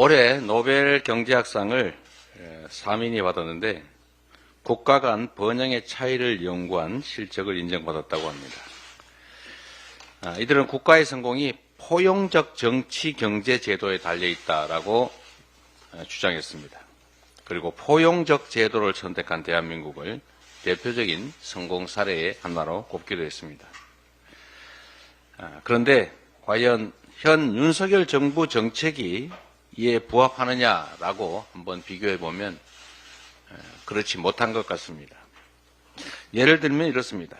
올해 노벨 경제학상을 3인이 받았는데 국가 간 번영의 차이를 연구한 실적을 인정받았다고 합니다. 아, 이들은 국가의 성공이 포용적 정치 경제 제도에 달려 있다라고 어, 주장했습니다. 그리고 포용적 제도를 선택한 대한민국을 대표적인 성공 사례의 하나로 꼽기도 했습니다. 아, 그런데 과연 현 윤석열 정부 정책이 이에 부합하느냐라고 한번 비교해 보면 어, 그렇지 못한 것 같습니다. 예를 들면 이렇습니다.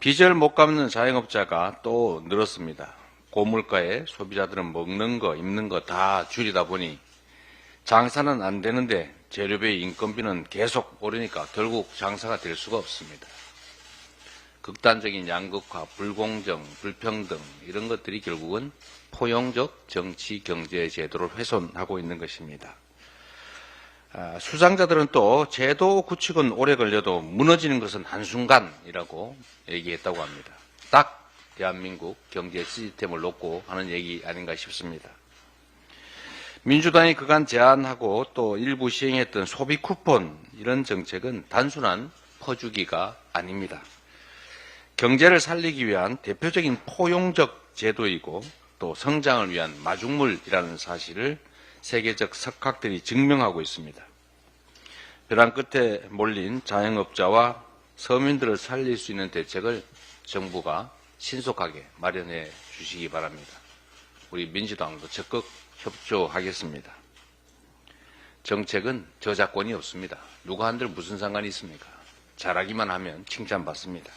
빚을 못 갚는 자영업자가 또 늘었습니다. 고물가에 소비자들은 먹는 거, 입는 거 다 줄이다 보니 장사는 안 되는데 재료비 인건비는 계속 오르니까 결국 장사가 될 수가 없습니다. 극단적인 양극화, 불공정, 불평등 이런 것들이 결국은 포용적 정치 경제 제도를 훼손하고 있는 것입니다. 아, 수장자들은 또 제도 구축은 오래 걸려도 무너지는 것은 한순간이라고 얘기했다고 합니다. 딱 대한민국 경제 시스템을 놓고 하는 얘기 아닌가 싶습니다. 민주당이 그간 제안하고 또 일부 시행했던 소비 쿠폰 이런 정책은 단순한 퍼주기가 아닙니다. 경제를 살리기 위한 대표적인 포용적 제도이고 또 성장을 위한 마중물이라는 사실을 세계적 석학들이 증명하고 있습니다. 벼랑 끝에 몰린 자영업자와 서민들을 살릴 수 있는 대책을 정부가 신속하게 마련해 주시기 바랍니다. 우리 민주당도 적극 협조하겠습니다. 정책은 저작권이 없습니다. 누가 한들 무슨 상관이 있습니까? 잘하기만 하면 칭찬받습니다.